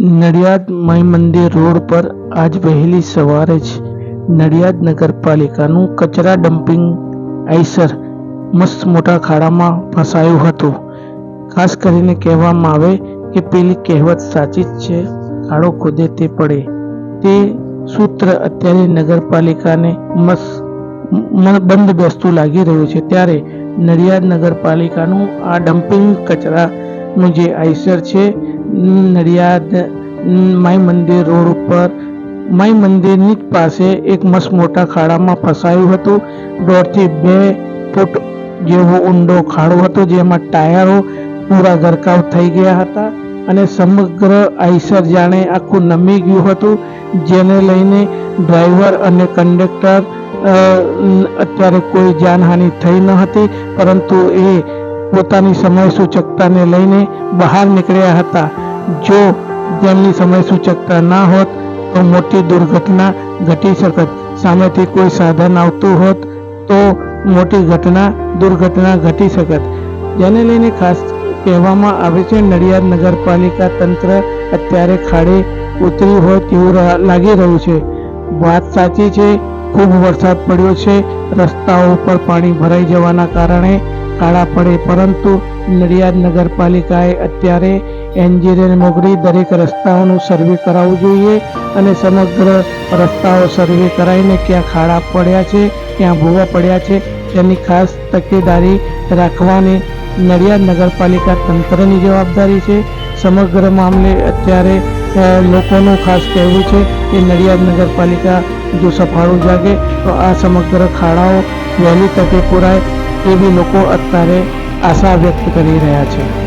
નડિયાદ મય મંદિર રોડ પર આજ વહેલી સવારે જ નડિયાદ નગરપાલિકાનું કચરા ડમ્પિંગ આઈસર મસ્ત મોટા ખાડામાં ફસાયું હતું. ખાસ કરીને કહેવામાં આવે કે પેલી કહેવત સાચી જ છે ખાડો ખોદે તે પડે. તે સૂત્ર અત્યારે નગરપાલિકાને મસ્ત બંધ બેસતું લાગી રહ્યું છે. ત્યારે નડિયાદ નગરપાલિકાનું આ ડમ્પિંગ કચરાનું જે આઈસર છે નડિયાદ માઈ મંદિર રોડ ઉપર. માઈ મંદિરની જ પાસે એક મસ્ત મોટા ખાડામાં ફસાયું હતું. દોઢથી બે ફૂટ જેવો ઊંડો ખાડો હતો, જેમાં ટાયરો પૂરા ગરકાવ થઈ ગયા હતા અને સમગ્ર આઈસર જાણે આખું નમી ગયું હતું, જેને લઈને ડ્રાઈવર અને કંડક્ટર અત્યારે કોઈ જાનહાનિ થઈ ન હતી, પરંતુ એ પોતાની સમય સૂચકતાને લઈને બહાર નીકળ્યા હતા. જો તેમની સમય સૂચકતા ના હોત તો મોટી દુર્ઘટના ઘટી શકત. સામેથી કોઈ સાધન આવતું હોત તો મોટી ઘટના, દુર્ઘટના ઘટી શકત. જેને લઈને ખાસ કહેવામાં આવે છે, નડિયાદ નગરપાલિકા તંત્ર અત્યારે ખાડે ઉતરી હોય તેવું લાગી રહ્યું છે. વાત સાચી છે, ખૂબ વરસાદ પડ્યો છે, રસ્તાઓ પર પાણી ભરાઈ જવાના કારણે ખાડા પડે, પરંતુ નડિયાદ નગરપાલિકાએ અત્યારે એન્જિનિયર મોકલી દરેક રસ્તાઓનું સર્વે કરાવવું જોઈએ અને સમગ્ર રસ્તાઓ સર્વે કરાવીને ક્યાં ખાડા પડ્યા છે, ક્યાં ભૂવા પડ્યા છે તેની ખાસ તકેદારી રાખવાની નડિયાદ નગરપાલિકા તંત્રની જવાબદારી છે. સમગ્ર મામલે અત્યારે લોકોનું ખાસ કહેવું છે કે નડિયાદ નગરપાલિકા જો સફાળું જાગે, તો આ સમગ્ર ખાડાઓ વહેલી તકે પુરાય એવી લોકો અત્યારે આશા વ્યક્ત કરી રહ્યા છે.